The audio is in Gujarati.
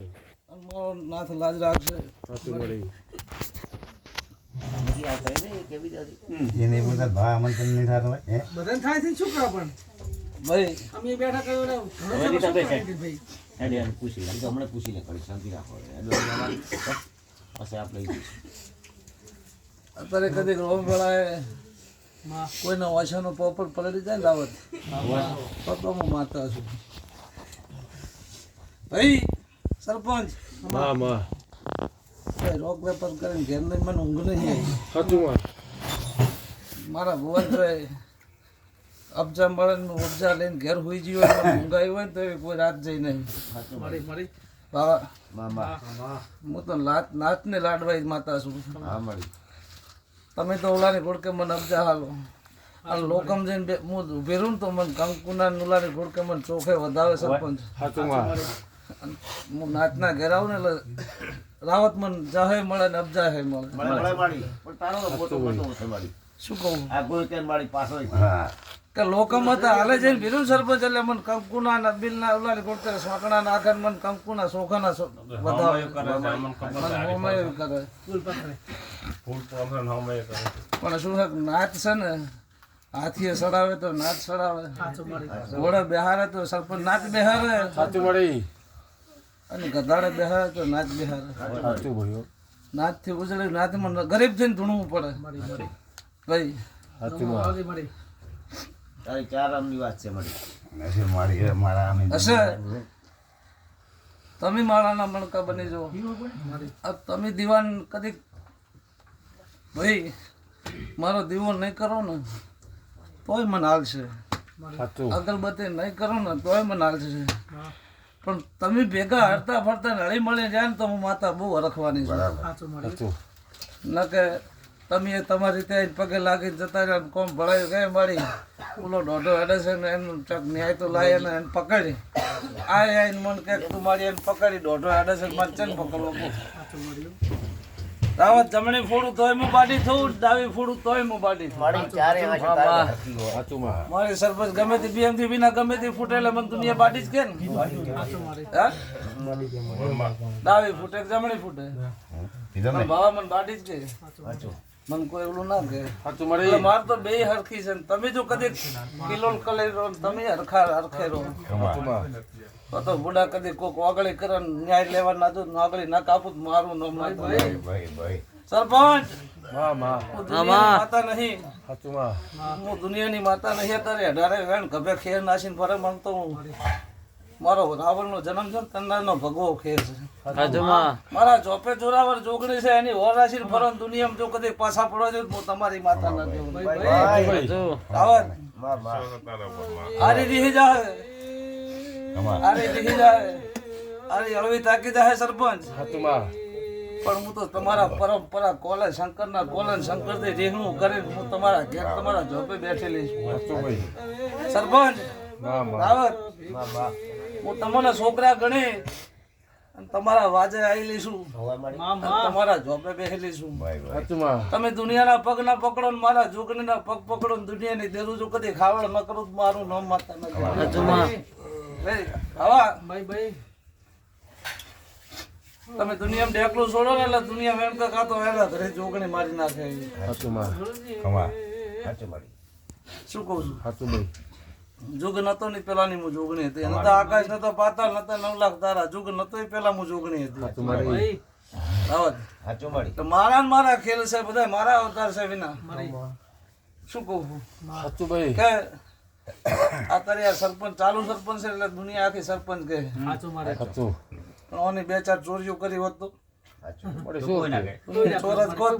અને મારો નાથ લાજ રાખશે સાચું મળી એને બધા ભા આમંત્રણ નહીં થતું હે? બધાને થાય છે શું કરો પણ? ભાઈ. અમે બેઠા કર્યો ને ઘણો બધો ભાઈ. હેડે એને પૂછી લે. હમણાં પૂછી લે કરી શાંતિ રાખો પછી આપણે અત્યારે કદી રોમ વેળાએ કોઈના વાસણનો પોપટ પલળી જાય ને તો હું માતા છું. ભાઈ સરપંચ. માં માં રોક વેપાર કરીને ઘેર નહીં મને ઊંઘ નહીં આવી. સાચું માં મારા ભુવનભાઈ અબજા મળે ને અબજા લઈને ઘેર હોઈ ગયો હોય ઊંઘ આવી હોય ને તો કોઈ રાત જઈ નહીં. બાબા હું તો લાત નાચને લાડવાઈ માતા છું. હા મળી. તમે તો ઓલાની ઘોડકે મને અબજા હાલો. અને લોકમ જઈને હું ઉભેરું ને તો મને કંકુના નુલાની ઓલાની ઘોડકે મને ચોખે વધાવે સરપંચ. સાચું હું નાચના ઘેર આવું ને એટલે રાવત મન જાહે મળે ને અબજા હે મળે મળે મળે. મારી. પણ તારો તો ફોટો ફોટો શું કહું? આ કોઈ ત્યાં મારી પાછો હા. કે લોકમ હતા હાલે જઈને ભીરું સરપંચ એટલે મને કંકુના ને બિલના ઓલાની ઘોડકે સોકણા ના ને મને કંકુના ચોખાના સો- વધાવે મને કરે પણ શું છે નાચ છે ને હાથીએ સડાવે તો નાચ સડાવે. ઘોડા બેહારે તો સરપંચ નાચ બેહારે. સાચું મળી અને ગધાડે બેહારે તો નાચ બેહારે સાચું ભાઈઓ નાચથી ઉજળે નાચમાં ગરીબ થઈને ધૂણવું પડે. ભાઈ. તારી ચાર આમની વાત છે મારી. મારી તમે માળાના મણકા બની જાઓ. તમે દીવાન કદી ભાઈ મારો દીવો નહીં કરો ને તોય મને હાલશે. અગરબત્તી નહીં કરો ને તોય મને હાલશે. હા પણ તમે ભેગા હરતા ફરતા હળી મળી જાય ને તો હું માતા બહુ હરખવાની છું. ન કે તમે એ તમારી રીતે પગે લાગીને જતા રહ્યા ને કોમ ભળાયું ગઈ મારી ઓલો દોઢો હેડે છે ને એનું ચક ન્યાય તો લાય ને એને પકડી. આ આઈને મન કે તું મારી એને પકડી દોઢો હેડે છે મારે ચેન પકડવો? રાવત જમણી ફોડું તોય હું બાડી થઉં ડાબી ફોડું તોય હું બાડી થઉં. મારી સરપંચ ગમે તે બીએમથી વિના ગમે તે ફૂટે મને દુનિયા બાડી જ કે ડાબી ફૂટે જમણી ફૂટે? બાવા મને બાડી જ કે. મને કોઈ એવું ના કે. સાચું માર. તો બે હરખી છે ને. તમે જો કદી કિલો કલેરો તમે હરખા હરખે રહો તો બુડા કદી કોક ઓગળી કરે ન્યાય લેવા ના દો વાગળી ના કાપું મારું ન મારતો ભાઈ ભાઈ ભાઈ. સરપંચ! દુનિયાની માતા નહીં. હું દુનિયાની માતા નહીં અત્યારે અઢારે વેણ ગભે ખેર નાસીને ફરે મને હું મારો રાવણનો જન્મ છે ને તંદારનો ભગવો ખેર છે. મારા ચોપે જોરાવર જોગણી છે એની હોર રાશિ દુનિયામાં જો કદી પાછા પડવા જોઈએ તો હું તમારી માતા ના દેવું રાવણ અરે જાય આરી હળવી તાકી જાય સરપંચ. સાચું પણ હું તો તમારા પરંપરા કોલે શંકરના કોલે શંકરથી રેહણું કરીને હું તમારા ઘેર તમારા જોપે બેઠેલી છું. સરપંચ રાવત હું તમને છોકરા ગણી અને તમારા વાજે માં અને તમારા જોપે બેઠેલી છું. ભાઈ ભાઈ. સાચું માં તમે દુનિયાના પગ ના પકડો ને મારા જોગણીના પગ પકડો ને દુનિયાની દેરું જો કદી ખાવડ ન કરું મારું નામ માતા ન હવા ભાઈ ભાઈ તમે દુનિયામાં ડેકલું છોડો ને એટલે દુનિયા વેણ કાતો વેલા ધરે જોગણી મારી નાખે. સાચું માં કમા સાચું મારી. શું કહું છું? સાચું ભાઈ જુગ નતો ની પેલાની ની જોગણી હતી. નતા આકાશ નતો પાતાળ નતા નવ લાખ તારા. જુગ નતો પેલા હું જોગણી હતી. સાચું મારી. સાચું મારી. તો મારા ને મારા ખેલ છે બધા મારા અવતાર છે વિના. શું કહું છું? સાચું ભાઈ કે આ તારી આ સરપંચ ચાલુ સરપંચ છે એટલે દુનિયા આખી સરપંચ કહે સાચું પણ ઓની બે ચાર ચોરીઓ કરી હોત તો. સાચું. મળી શું ચોર જ કોત